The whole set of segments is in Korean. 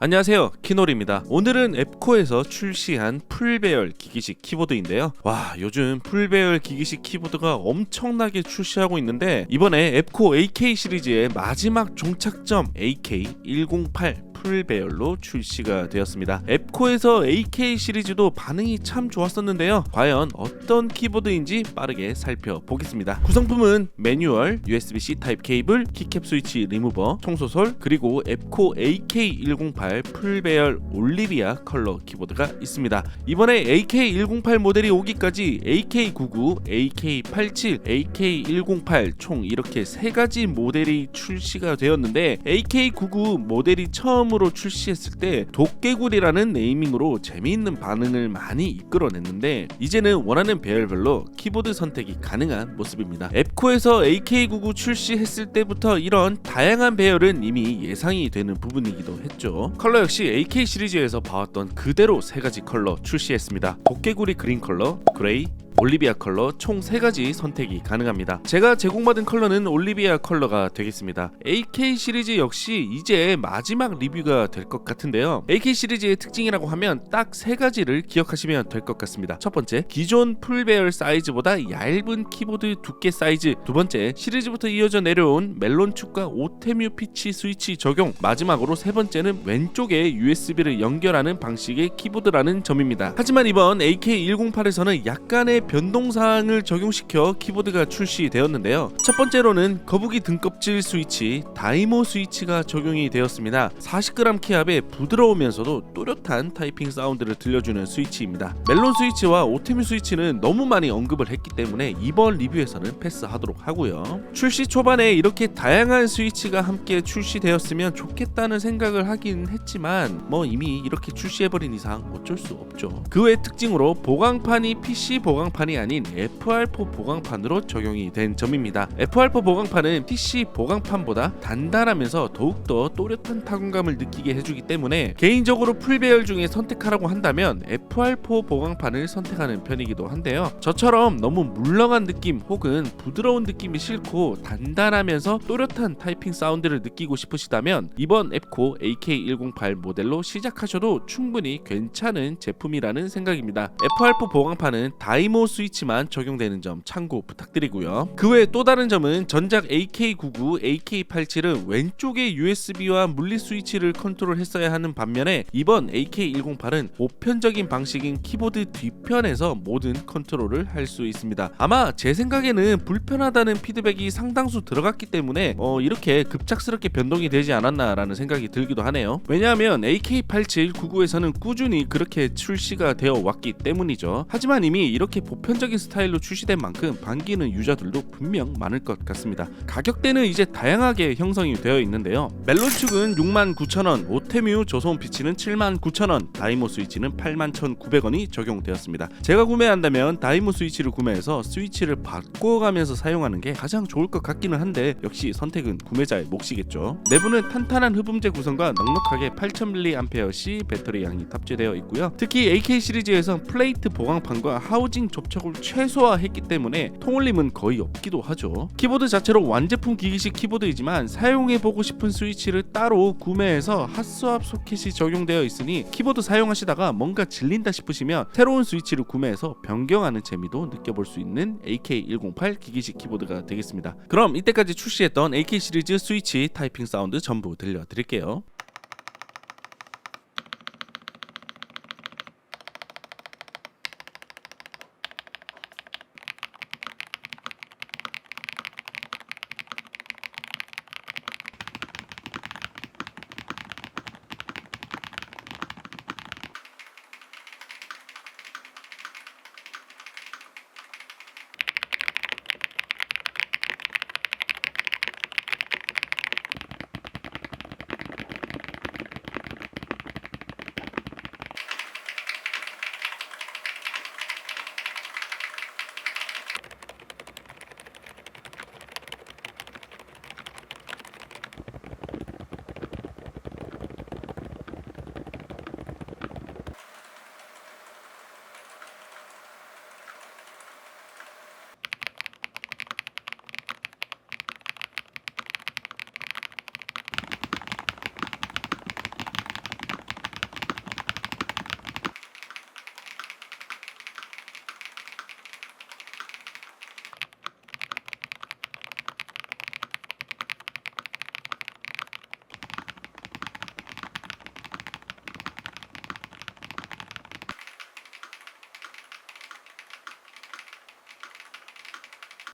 안녕하세요. 키놀입니다. 오늘은 앱코에서 출시한 풀배열 기기식 키보드인데요. 와 요즘 풀배열 기기식 키보드가 엄청나게 출시하고 있는데 이번에 앱코 AK 시리즈의 마지막 종착점 AK108 풀 배열로 출시가 되었습니다. 앱코에서 AK 시리즈도 반응이 참 좋았었는데요. 과연 어떤 키보드인지 빠르게 살펴보겠습니다. 구성품은 매뉴얼, USB-C 타입 케이블, 키캡 스위치 리무버, 청소솔 그리고 앱코 AK108 풀 배열 올리비아 컬러 키보드가 있습니다. 이번에 AK108 모델이 오기까지 AK99, AK87, AK108 총 이렇게 세 가지 모델이 출시가 되었는데 AK99 모델이 처음 으로 출시했을 때 도깨구리라는 네이밍으로 재미있는 반응을 많이 이끌어냈는데 이제는 원하는 배열별로 키보드 선택이 가능한 모습입니다. 앱코에서 AK99 출시했을 때부터 이런 다양한 배열은 이미 예상이 되는 부분이기도 했죠. 컬러 역시 AK 시리즈에서 봐왔던 그대로 세 가지 컬러 출시했습니다. 도깨구리 그린 컬러, 그레이, 올리비아 컬러 총 3가지 선택이 가능합니다. 제가 제공받은 컬러는 올리비아 컬러가 되겠습니다. AK 시리즈 역시 이제 마지막 리뷰가 될 것 같은데요. AK 시리즈의 특징이라고 하면 딱 3가지를 기억하시면 될 것 같습니다. 첫 번째, 기존 풀배열 사이즈보다 얇은 키보드 두께 사이즈. 두 번째, 시리즈부터 이어져 내려온 멜론축과 오테뮤 피치 스위치 적용. 마지막으로 세 번째는 왼쪽에 USB를 연결하는 방식의 키보드라는 점입니다. 하지만 이번 AK108에서는 약간의 변동사항을 적용시켜 키보드가 출시되었는데요. 첫 번째로는 거북이 등껍질 스위치, 다이모 스위치가 적용이 되었습니다. 40g 키압에 부드러우면서도 또렷한 타이핑 사운드를 들려주는 스위치입니다. 멜론 스위치와 오테뮤 스위치는 너무 많이 언급을 했기 때문에 이번 리뷰에서는 패스하도록 하고요. 출시 초반에 이렇게 다양한 스위치가 함께 출시되었으면 좋겠다는 생각을 하긴 했지만 뭐 이미 이렇게 출시해버린 이상 어쩔 수 없죠. 그 외 특징으로 보강판이 PC 보강판 이 아닌 FR4 보강판으로 적용이 된 점입니다. FR4 보강판은 PC 보강판보다 단단하면서 더욱더 또렷한 타건감을 느끼게 해주기 때문에 개인적으로 풀 배열 중에 선택하라고 한다면 FR4 보강판을 선택하는 편이기도 한데요. 저처럼 너무 물렁한 느낌 혹은 부드러운 느낌이 싫고 단단하면서 또렷한 타이핑 사운드를 느끼고 싶으시다면 이번 앱코 AK108 모델로 시작하셔도 충분히 괜찮은 제품이라는 생각입니다. FR4 보강판은 다이모 스위치만 적용되는 점 참고 부탁드리고요. 그외또 다른 점은 전작 AK99, AK87은 왼쪽에 USB와 물리 스위치를 컨트롤했어야 하는 반면에 이번 AK108은 보편적인 방식인 키보드 뒤편에서 모든 컨트롤을 할 수 있습니다. 아마 제 생각에는 불편하다는 피드백이 상당수 들어갔기 때문에 어, 이렇게 급작스럽게 변동이 되지 않았나라는 생각이 들기도 하네요. 왜냐하면 AK87, 99에서는 꾸준히 그렇게 출시가 되어 왔기 때문이죠. 하지만 이미 이렇게 보 편적인 스타일로 출시된 만큼 반기는 유저들도 분명 많을 것 같습니다. 가격대는 이제 다양하게 형성이 되어 있는데요. 멜론 축은 69,000원, 오테뮤 저소음 피치는 79,000원, 다이모 스위치는 81,900원이 적용되었습니다. 제가 구매한다면 다이모 스위치를 구매해서 스위치를 바꿔가면서 사용하는 게 가장 좋을 것 같기는 한데 역시 선택은 구매자의 몫이겠죠. 내부는 탄탄한 흡음재 구성과 넉넉하게 8000mAh 배터리 양이 탑재되어 있고요. 특히 AK 시리즈에서 플레이트 보강판과 하우징 접촉을 최소화했기 때문에 통울림은 거의 없기도 하죠. 키보드 자체로 완제품 기기식 키보드이지만 사용해보고 싶은 스위치를 따로 구매해서 핫스왑 소켓이 적용되어 있으니 키보드 사용하시다가 뭔가 질린다 싶으시면 새로운 스위치를 구매해서 변경하는 재미도 느껴볼 수 있는 AK108 기기식 키보드가 되겠습니다. 그럼 이때까지 출시했던 AK 시리즈 스위치 타이핑 사운드 전부 들려드릴게요.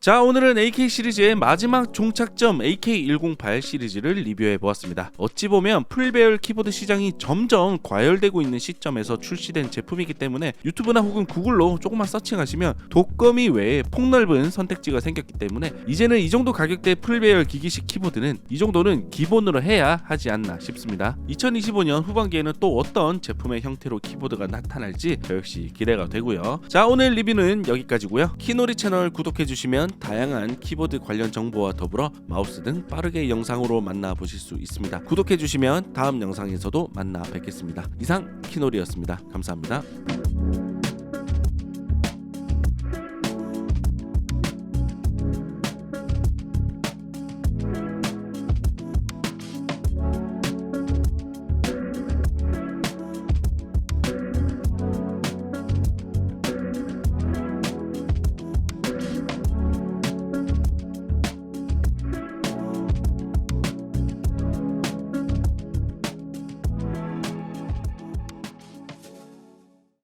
자 오늘은 AK 시리즈의 마지막 종착점 AK108 시리즈를 리뷰해 보았습니다. 어찌 보면 풀배열 키보드 시장이 점점 과열되고 있는 시점에서 출시된 제품이기 때문에 유튜브나 혹은 구글로 조금만 서칭하시면 독거미 외에 폭넓은 선택지가 생겼기 때문에 이제는 이 정도 가격대 풀배열 기기식 키보드는 이 정도는 기본으로 해야 하지 않나 싶습니다. 2025년 후반기에는 또 어떤 제품의 형태로 키보드가 나타날지 저 역시 기대가 되고요. 자 오늘 리뷰는 여기까지고요. 키노리 채널 구독해 주시면 다양한 키보드 관련 정보와 더불어 마우스 등 빠르게 영상으로 만나보실 수 있습니다. 구독해 주시면 다음 영상에서도 만나 뵙겠습니다. 이상 키노리였습니다. 감사합니다.